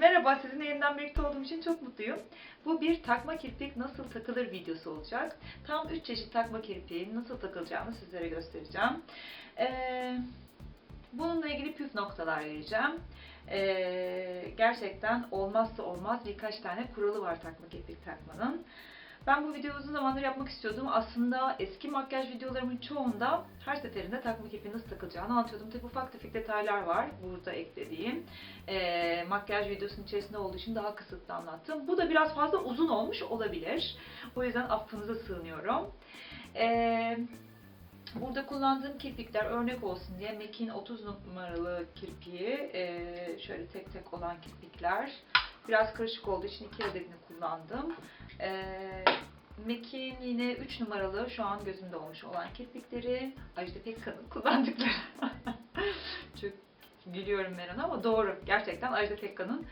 Merhaba, sizinle yeniden birlikte olduğum için çok mutluyum. Bu bir takma kirpik nasıl takılır videosu olacak. Tam 3 çeşit takma kirpiğin nasıl takılacağını sizlere göstereceğim. Ee, bununla ilgili püf noktalar vereceğim. Ee, gerçekten olmazsa olmaz birkaç tane kuralı var takma kirpik takmanın. Ben bu videoyu uzun zamandır yapmak istiyordum. Aslında eski makyaj videolarımın çoğunda her seferinde takma kirpiğin nasıl takılacağını anlatıyordum. Tabi ufak tefek detaylar var burada eklediğim. Ee, makyaj videosunun içerisinde olduğu için daha kısıtlı anlattım. Bu da biraz fazla uzun olmuş olabilir. O yüzden affınıza sığınıyorum. Ee, Burada kullandığım kirpikler örnek olsun diye MAC'in 30 numaralı kirpiği, e, şöyle tek tek olan kirpikler. Biraz karışık olduğu için iki adetini kullandım. E, MAC'in yine 3 numaralı şu an gözümde olmuş olan kirpikleri. Ajda Pekkan'ın kullandıkları. Çok gülüyorum ben ona ama doğru. Gerçekten Ajda Pekkan'ın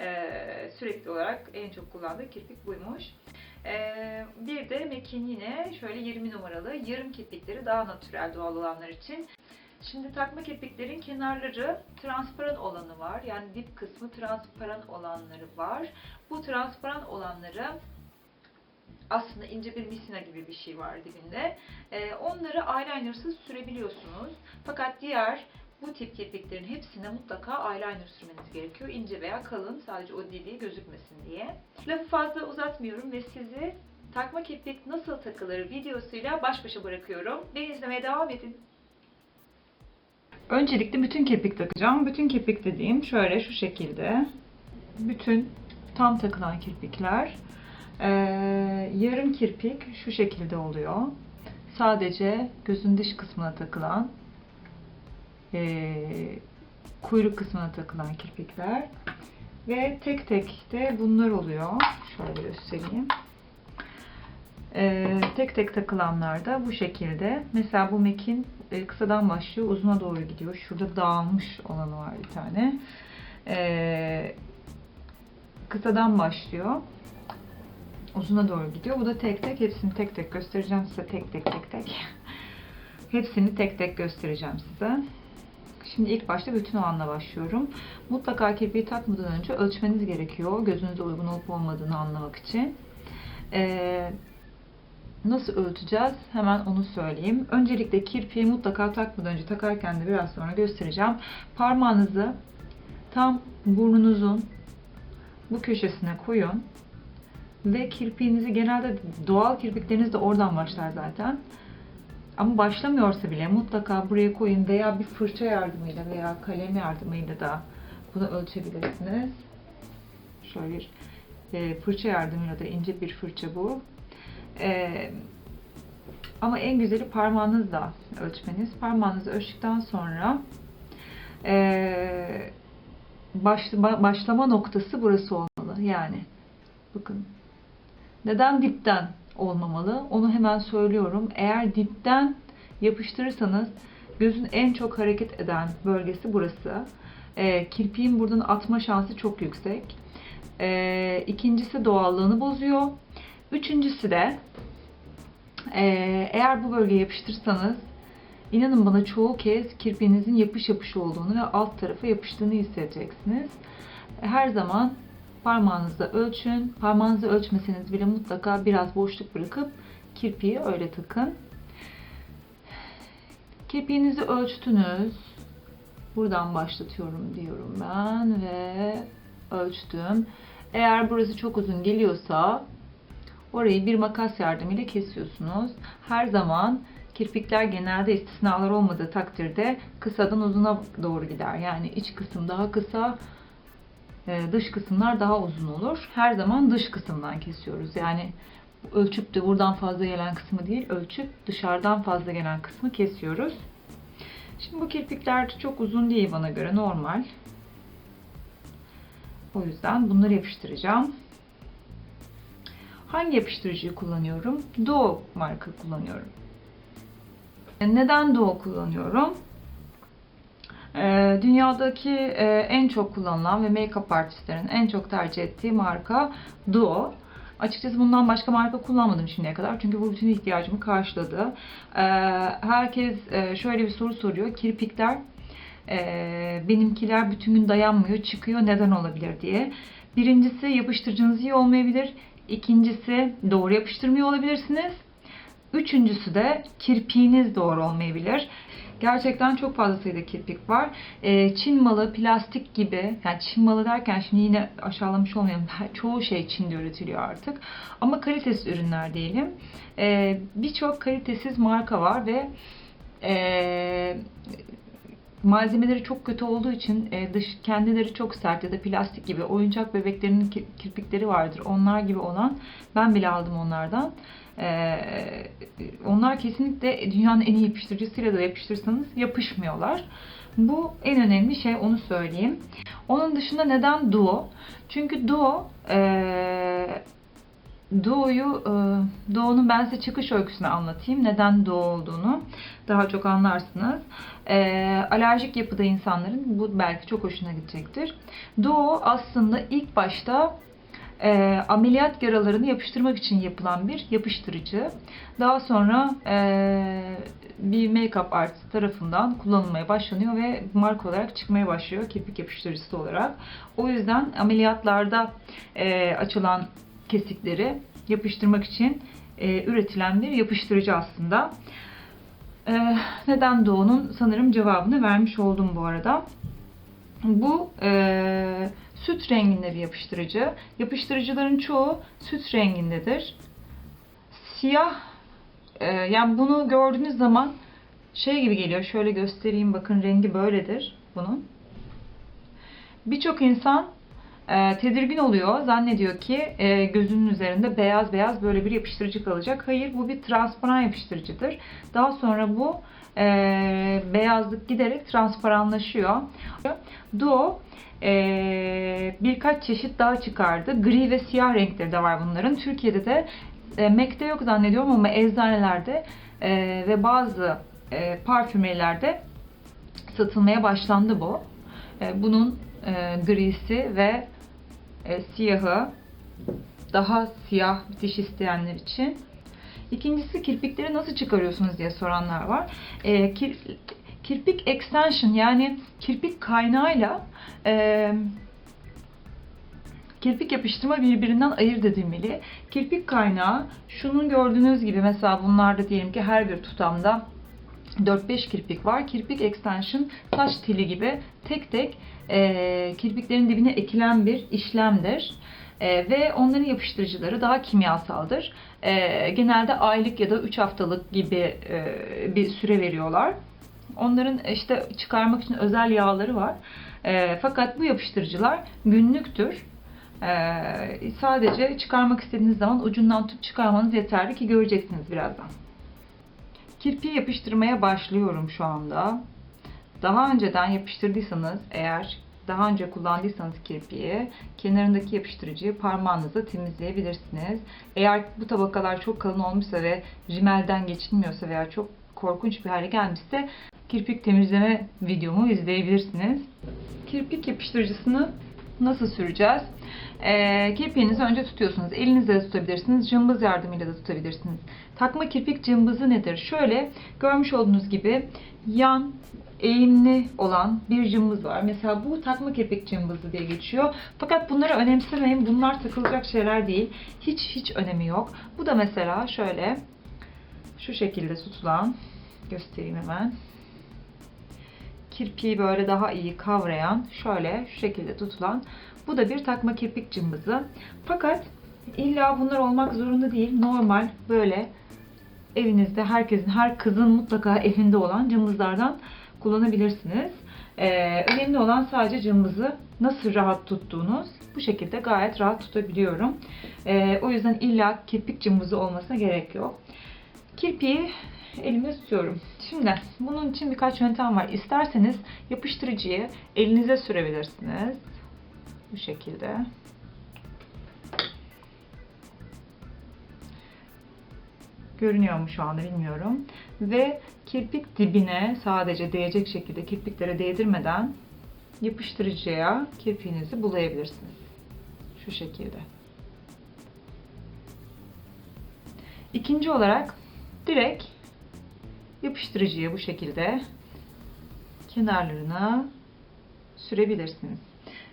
e, sürekli olarak en çok kullandığı kirpik buymuş. Ee, bir de MAC'in yine şöyle 20 numaralı yarım kirpikleri daha natürel doğal olanlar için. Şimdi takma kirpiklerin kenarları transparan olanı var. Yani dip kısmı transparan olanları var. Bu transparan olanları aslında ince bir misina gibi bir şey var dibinde. Ee, onları eyelinersız sürebiliyorsunuz. Fakat diğer bu tip kirpiklerin hepsine mutlaka eyeliner sürmeniz gerekiyor. İnce veya kalın sadece o dibi gözükmesin diye. Lafı fazla uzatmıyorum ve sizi takma kirpik nasıl takılır videosuyla baş başa bırakıyorum. Beni izlemeye devam edin. Öncelikle bütün kirpik takacağım. Bütün kirpik dediğim şöyle şu şekilde. Bütün tam takılan kirpikler. Ee, yarım kirpik şu şekilde oluyor. Sadece gözün dış kısmına takılan e, kuyruk kısmına takılan kirpikler ve tek tek de bunlar oluyor. Şöyle göstereyim. E, tek tek takılanlar da bu şekilde. Mesela bu mekin e, kısadan başlıyor, uzuna doğru gidiyor. Şurada dağılmış olanı var bir tane. E, kısadan başlıyor. Uzuna doğru gidiyor. Bu da tek tek. Hepsini tek tek göstereceğim size. Tek tek tek tek. Hepsini tek tek göstereceğim size. Şimdi ilk başta bütün olanla başlıyorum. Mutlaka kirpiği takmadan önce ölçmeniz gerekiyor. Gözünüze uygun olup olmadığını anlamak için. Ee, nasıl ölçeceğiz? Hemen onu söyleyeyim. Öncelikle kirpiği mutlaka takmadan önce takarken de biraz sonra göstereceğim. Parmağınızı tam burnunuzun bu köşesine koyun. Ve kirpiğinizi genelde doğal kirpikleriniz de oradan başlar zaten. Ama başlamıyorsa bile mutlaka buraya koyun veya bir fırça yardımıyla veya kalem yardımıyla da bunu ölçebilirsiniz. Şöyle bir e, fırça yardımıyla da ince bir fırça bu. E, ama en güzeli parmağınızla ölçmeniz. Parmağınızı ölçtükten sonra e, başlama, başlama noktası burası olmalı. Yani bakın neden dipten olmamalı. Onu hemen söylüyorum. Eğer dipten yapıştırırsanız gözün en çok hareket eden bölgesi burası. E, kirpiğin buradan atma şansı çok yüksek. E, ikincisi doğallığını bozuyor. Üçüncüsü de e, eğer bu bölgeye yapıştırırsanız inanın bana çoğu kez kirpiğinizin yapış yapış olduğunu ve alt tarafa yapıştığını hissedeceksiniz. Her zaman Parmağınızla ölçün. Parmağınızı ölçmeseniz bile mutlaka biraz boşluk bırakıp kirpiği öyle takın. Kirpiğinizi ölçtünüz. Buradan başlatıyorum diyorum ben ve ölçtüm. Eğer burası çok uzun geliyorsa orayı bir makas yardımıyla kesiyorsunuz. Her zaman kirpikler genelde istisnalar olmadığı takdirde kısadan uzuna doğru gider. Yani iç kısım daha kısa, dış kısımlar daha uzun olur. Her zaman dış kısımdan kesiyoruz. Yani ölçüp de buradan fazla gelen kısmı değil, ölçüp dışarıdan fazla gelen kısmı kesiyoruz. Şimdi bu kirpikler çok uzun değil bana göre normal. O yüzden bunları yapıştıracağım. Hangi yapıştırıcıyı kullanıyorum? Doğu marka kullanıyorum. Neden Doğu kullanıyorum? Ee, dünyadaki e, en çok kullanılan ve make-up artistlerin en çok tercih ettiği marka Duo. Açıkçası bundan başka marka kullanmadım şimdiye kadar. Çünkü bu bütün ihtiyacımı karşıladı. Ee, herkes e, şöyle bir soru soruyor. Kirpikler Ee, benimkiler bütün gün dayanmıyor, çıkıyor neden olabilir diye. Birincisi yapıştırıcınız iyi olmayabilir. İkincisi doğru yapıştırmıyor olabilirsiniz. Üçüncüsü de kirpiğiniz doğru olmayabilir. Gerçekten çok fazla sayıda kirpik var. Ee, Çin malı, plastik gibi, yani Çin malı derken şimdi yine aşağılamış olmayalım. Çoğu şey Çin'de üretiliyor artık. Ama kalitesiz ürünler diyelim. Ee, Birçok kalitesiz marka var ve ee, malzemeleri çok kötü olduğu için e, dış kendileri çok sert ya da plastik gibi oyuncak bebeklerinin ki- kirpikleri vardır. Onlar gibi olan ben bile aldım onlardan. Ee, onlar kesinlikle dünyanın en iyi yapıştırıcısıyla da yapıştırsanız yapışmıyorlar. Bu en önemli şey onu söyleyeyim. Onun dışında neden duo? Çünkü duo ee, Doğu'yu, e, Doğu'nun ben size çıkış öyküsünü anlatayım. Neden Doğu olduğunu daha çok anlarsınız. E, alerjik yapıda insanların bu belki çok hoşuna gidecektir. Doğu aslında ilk başta e, ameliyat yaralarını yapıştırmak için yapılan bir yapıştırıcı. Daha sonra e, bir make-up artist tarafından kullanılmaya başlanıyor ve marka olarak çıkmaya başlıyor kirpik yapıştırıcısı olarak. O yüzden ameliyatlarda e, açılan kesikleri yapıştırmak için e, üretilen bir yapıştırıcı aslında. E, neden Doğu'nun sanırım cevabını vermiş oldum bu arada. Bu e, süt renginde bir yapıştırıcı. Yapıştırıcıların çoğu süt rengindedir. Siyah, e, yani bunu gördüğünüz zaman şey gibi geliyor. Şöyle göstereyim bakın rengi böyledir bunun. Birçok insan e, tedirgin oluyor. Zannediyor ki e, gözünün üzerinde beyaz beyaz böyle bir yapıştırıcı kalacak. Hayır bu bir transparan yapıştırıcıdır. Daha sonra bu e, beyazlık giderek transparanlaşıyor. Duo e, birkaç çeşit daha çıkardı. Gri ve siyah renkleri de var bunların. Türkiye'de de e, MAC'de yok zannediyorum ama eczanelerde e, ve bazı e, parfümerilerde satılmaya başlandı bu. E, bunun e, grisi ve e, siyahı daha siyah bitiş isteyenler için. İkincisi kirpikleri nasıl çıkarıyorsunuz diye soranlar var. E, kir, kirpik extension yani kirpik kaynağıyla e, kirpik yapıştırma birbirinden ayırt edilmeli. Kirpik kaynağı şunun gördüğünüz gibi mesela bunlarda diyelim ki her bir tutamda 4-5 kirpik var. Kirpik extension saç teli gibi tek tek e, kirpiklerin dibine ekilen bir işlemdir. E, ve onların yapıştırıcıları daha kimyasaldır. E, genelde aylık ya da 3 haftalık gibi e, bir süre veriyorlar. Onların işte çıkarmak için özel yağları var. E, fakat bu yapıştırıcılar günlüktür. E, sadece çıkarmak istediğiniz zaman ucundan tutup çıkarmanız yeterli ki göreceksiniz birazdan. Kirpiği yapıştırmaya başlıyorum şu anda. Daha önceden yapıştırdıysanız eğer daha önce kullandıysanız kirpiği kenarındaki yapıştırıcıyı parmağınızla temizleyebilirsiniz. Eğer bu tabakalar çok kalın olmuşsa ve rimelden geçilmiyorsa veya çok korkunç bir hale gelmişse kirpik temizleme videomu izleyebilirsiniz. Kirpik yapıştırıcısını nasıl süreceğiz? Ee, kirpiğinizi önce tutuyorsunuz. Elinizle de tutabilirsiniz. Cımbız yardımıyla da tutabilirsiniz. Takma kirpik cımbızı nedir? Şöyle görmüş olduğunuz gibi yan eğimli olan bir cımbız var. Mesela bu takma kirpik cımbızı diye geçiyor. Fakat bunları önemsemeyin. Bunlar takılacak şeyler değil. Hiç hiç önemi yok. Bu da mesela şöyle şu şekilde tutulan göstereyim hemen. Kirpiği böyle daha iyi kavrayan şöyle şu şekilde tutulan bu da bir takma kirpik cımbızı. Fakat illa bunlar olmak zorunda değil. Normal böyle evinizde herkesin, her kızın mutlaka evinde olan cımbızlardan kullanabilirsiniz. Ee, önemli olan sadece cımbızı nasıl rahat tuttuğunuz. Bu şekilde gayet rahat tutabiliyorum. Ee, o yüzden illa kirpik cımbızı olmasına gerek yok. Kirpiği elimde tutuyorum. Şimdi bunun için birkaç yöntem var. İsterseniz yapıştırıcıyı elinize sürebilirsiniz. Bu şekilde. Görünüyor mu şu anda bilmiyorum. Ve kirpik dibine sadece değecek şekilde kirpiklere değdirmeden yapıştırıcıya kirpiğinizi bulayabilirsiniz. Şu şekilde. İkinci olarak direkt yapıştırıcıya bu şekilde kenarlarına sürebilirsiniz.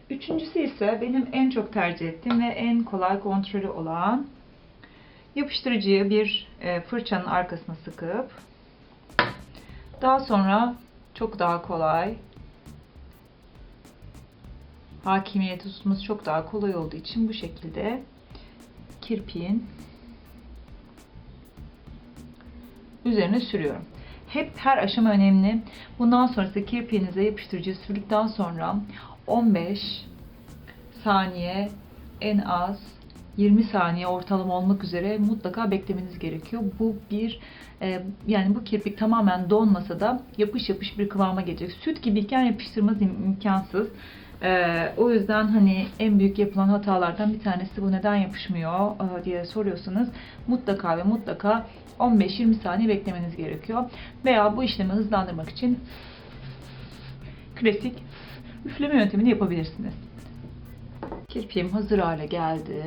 Üçüncüsü ise benim en çok tercih ettiğim ve en kolay kontrolü olan yapıştırıcıyı bir e, fırçanın arkasına sıkıp daha sonra çok daha kolay hakimiyeti tutması çok daha kolay olduğu için bu şekilde kirpiğin üzerine sürüyorum. Hep her aşama önemli. Bundan sonrası kirpiğinize yapıştırıcı sürdükten sonra 15 saniye en az 20 saniye ortalama olmak üzere mutlaka beklemeniz gerekiyor. Bu bir e, yani bu kirpik tamamen donmasa da yapış yapış bir kıvama gelecek. Süt gibiyken yapıştırmaz im- imkansız. E, o yüzden hani en büyük yapılan hatalardan bir tanesi bu neden yapışmıyor e, diye soruyorsanız mutlaka ve mutlaka 15-20 saniye beklemeniz gerekiyor. Veya bu işlemi hızlandırmak için klasik üfleme yöntemini yapabilirsiniz. Kirpiğim hazır hale geldi.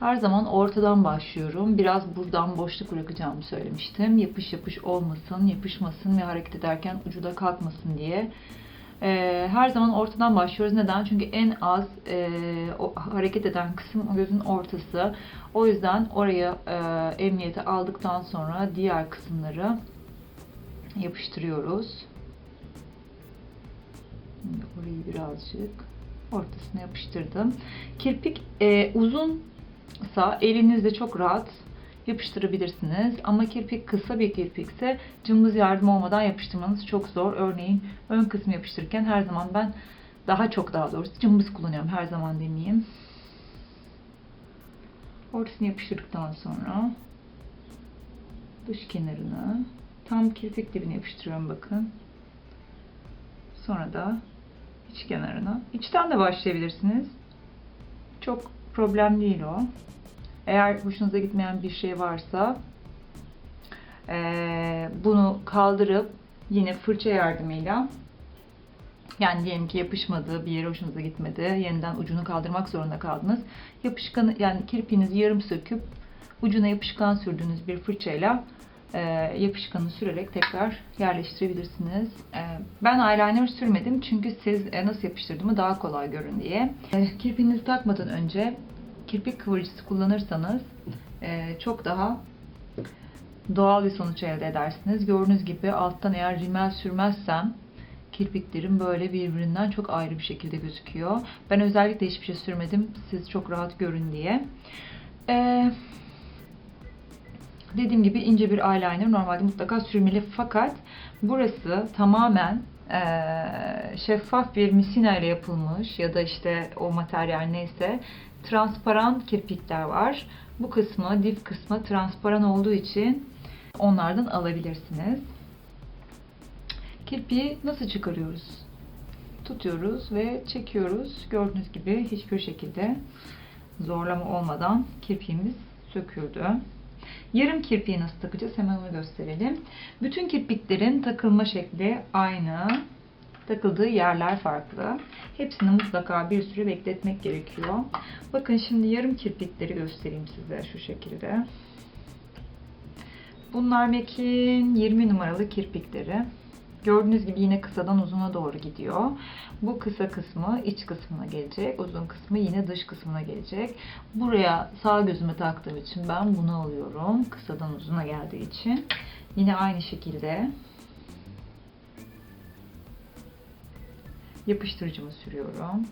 Her zaman ortadan başlıyorum. Biraz buradan boşluk bırakacağımı söylemiştim. Yapış yapış olmasın, yapışmasın ve hareket ederken ucu da kalkmasın diye. Ee, her zaman ortadan başlıyoruz. Neden? Çünkü en az e, o hareket eden kısım o gözün ortası. O yüzden oraya e, emniyete aldıktan sonra diğer kısımları yapıştırıyoruz. Orayı birazcık ortasına yapıştırdım. Kirpik e, uzunsa elinizde çok rahat yapıştırabilirsiniz. Ama kirpik kısa bir kirpikse cımbız yardım olmadan yapıştırmanız çok zor. Örneğin ön kısmı yapıştırırken her zaman ben daha çok daha doğrusu cımbız kullanıyorum. Her zaman demeyeyim. Ortasını yapıştırdıktan sonra dış kenarını tam kirpik dibine yapıştırıyorum bakın. Sonra da iç kenarına. İçten de başlayabilirsiniz. Çok problem değil o. Eğer hoşunuza gitmeyen bir şey varsa eee, bunu kaldırıp yine fırça yardımıyla yani diyelim ki yapışmadığı bir yere hoşunuza gitmedi. Yeniden ucunu kaldırmak zorunda kaldınız. Yapışkanı yani kirpiğinizi yarım söküp ucuna yapışkan sürdüğünüz bir fırçayla e, yapışkanı sürerek tekrar yerleştirebilirsiniz. E, ben eyeliner sürmedim çünkü siz e, nasıl yapıştırdığımı daha kolay görün diye. E, kirpiğinizi takmadan önce kirpik kıvırcısı kullanırsanız çok daha doğal bir sonuç elde edersiniz. Gördüğünüz gibi alttan eğer rimel sürmezsem kirpiklerim böyle birbirinden çok ayrı bir şekilde gözüküyor. Ben özellikle hiçbir şey sürmedim. Siz çok rahat görün diye. Ee, dediğim gibi ince bir eyeliner normalde mutlaka sürmeli fakat burası tamamen eee, şeffaf bir misina ile yapılmış ya da işte o materyal neyse transparan kirpikler var. Bu kısmı, dip kısmı transparan olduğu için onlardan alabilirsiniz. Kirpiği nasıl çıkarıyoruz? Tutuyoruz ve çekiyoruz. Gördüğünüz gibi hiçbir şekilde zorlama olmadan kirpiğimiz söküldü. Yarım kirpiği nasıl takacağız? Hemen onu gösterelim. Bütün kirpiklerin takılma şekli aynı. Takıldığı yerler farklı. Hepsini mutlaka bir süre bekletmek gerekiyor. Bakın şimdi yarım kirpikleri göstereyim size şu şekilde. Bunlar Mac'in 20 numaralı kirpikleri. Gördüğünüz gibi yine kısadan uzuna doğru gidiyor. Bu kısa kısmı iç kısmına gelecek. Uzun kısmı yine dış kısmına gelecek. Buraya sağ gözüme taktığım için ben bunu alıyorum. Kısadan uzuna geldiği için. Yine aynı şekilde yapıştırıcımı sürüyorum.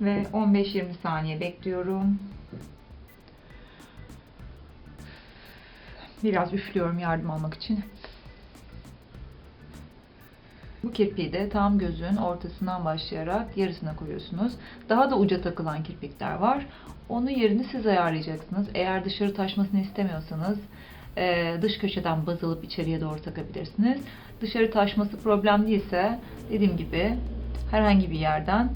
Ve 15-20 saniye bekliyorum. Biraz üflüyorum yardım almak için. Bu kirpiği de tam gözün ortasından başlayarak yarısına koyuyorsunuz. Daha da uca takılan kirpikler var. Onun yerini siz ayarlayacaksınız. Eğer dışarı taşmasını istemiyorsanız e, dış köşeden baz alıp içeriye doğru takabilirsiniz. Dışarı taşması problem değilse dediğim gibi herhangi bir yerden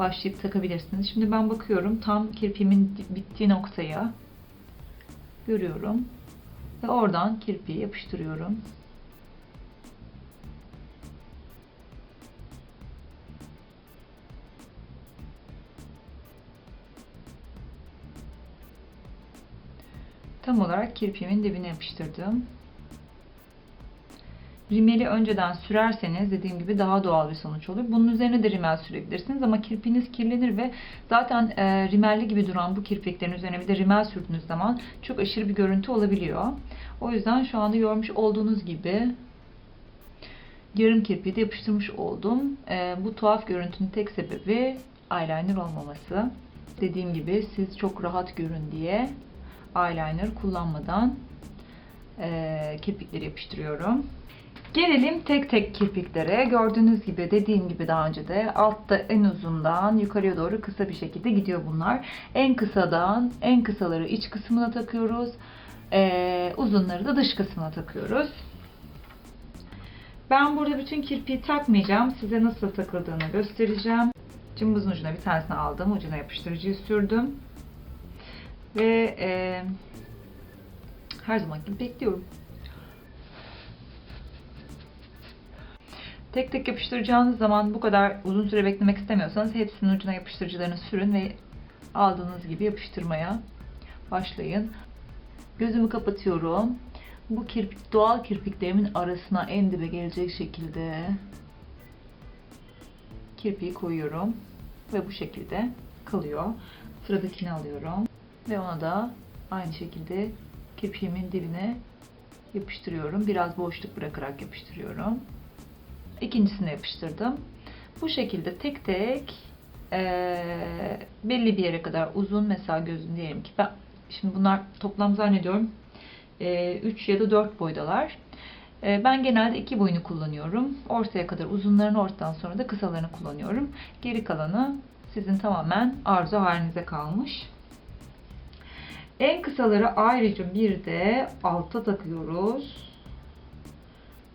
başlayıp takabilirsiniz. Şimdi ben bakıyorum tam kirpimin bittiği noktaya görüyorum ve oradan kirpiği yapıştırıyorum. Tam olarak kirpimin dibine yapıştırdım. Rimeli önceden sürerseniz dediğim gibi daha doğal bir sonuç olur. Bunun üzerine de rimel sürebilirsiniz ama kirpiğiniz kirlenir ve zaten e, rimelli gibi duran bu kirpiklerin üzerine bir de rimel sürdüğünüz zaman çok aşırı bir görüntü olabiliyor. O yüzden şu anda görmüş olduğunuz gibi yarım kirpiği de yapıştırmış oldum. E, bu tuhaf görüntünün tek sebebi eyeliner olmaması. Dediğim gibi siz çok rahat görün diye eyeliner kullanmadan e, kirpikleri yapıştırıyorum. Gelelim tek tek kirpiklere. Gördüğünüz gibi dediğim gibi daha önce de altta en uzundan yukarıya doğru kısa bir şekilde gidiyor bunlar. En kısadan en kısaları iç kısmına takıyoruz. Ee, uzunları da dış kısmına takıyoruz. Ben burada bütün kirpiği takmayacağım. Size nasıl takıldığını göstereceğim. Cımbızın ucuna bir tanesini aldım. Ucuna yapıştırıcıyı sürdüm. Ve e, her zaman gibi bekliyorum. Tek tek yapıştıracağınız zaman bu kadar uzun süre beklemek istemiyorsanız hepsinin ucuna yapıştırıcılarını sürün ve aldığınız gibi yapıştırmaya başlayın. Gözümü kapatıyorum. Bu kirpik, doğal kirpiklerimin arasına en dibe gelecek şekilde kirpiği koyuyorum. Ve bu şekilde kalıyor. Sıradakini alıyorum. Ve ona da aynı şekilde kirpiğimin dibine yapıştırıyorum. Biraz boşluk bırakarak yapıştırıyorum. İkincisine yapıştırdım. Bu şekilde tek tek eee, belli bir yere kadar uzun mesela gözün diyelim ki ben şimdi bunlar toplam zannediyorum 3 ya da 4 boydalar. Eee, ben genelde 2 boyunu kullanıyorum. Ortaya kadar uzunlarını ortadan sonra da kısalarını kullanıyorum. Geri kalanı sizin tamamen arzu halinize kalmış. En kısaları ayrıca bir de alta takıyoruz.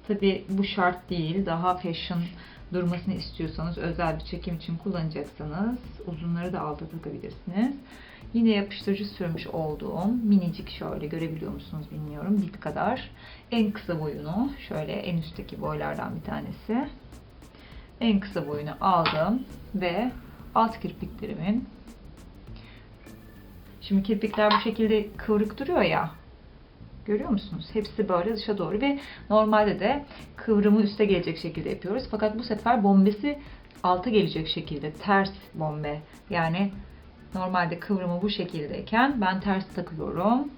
Tabi bu şart değil. Daha fashion durmasını istiyorsanız özel bir çekim için kullanacaksanız uzunları da alta takabilirsiniz. Yine yapıştırıcı sürmüş olduğum minicik şöyle görebiliyor musunuz bilmiyorum dip kadar. En kısa boyunu şöyle en üstteki boylardan bir tanesi. En kısa boyunu aldım ve alt kirpiklerimin Şimdi kirpikler bu şekilde kıvrık duruyor ya. Görüyor musunuz? Hepsi böyle dışa doğru ve normalde de kıvrımı üste gelecek şekilde yapıyoruz. Fakat bu sefer bombesi alta gelecek şekilde ters bombe. Yani normalde kıvrımı bu şekildeyken ben ters takıyorum.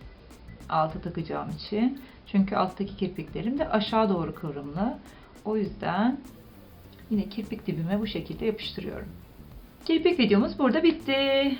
Alta takacağım için. Çünkü alttaki kirpiklerim de aşağı doğru kıvrımlı. O yüzden yine kirpik dibime bu şekilde yapıştırıyorum. Kirpik videomuz burada bitti.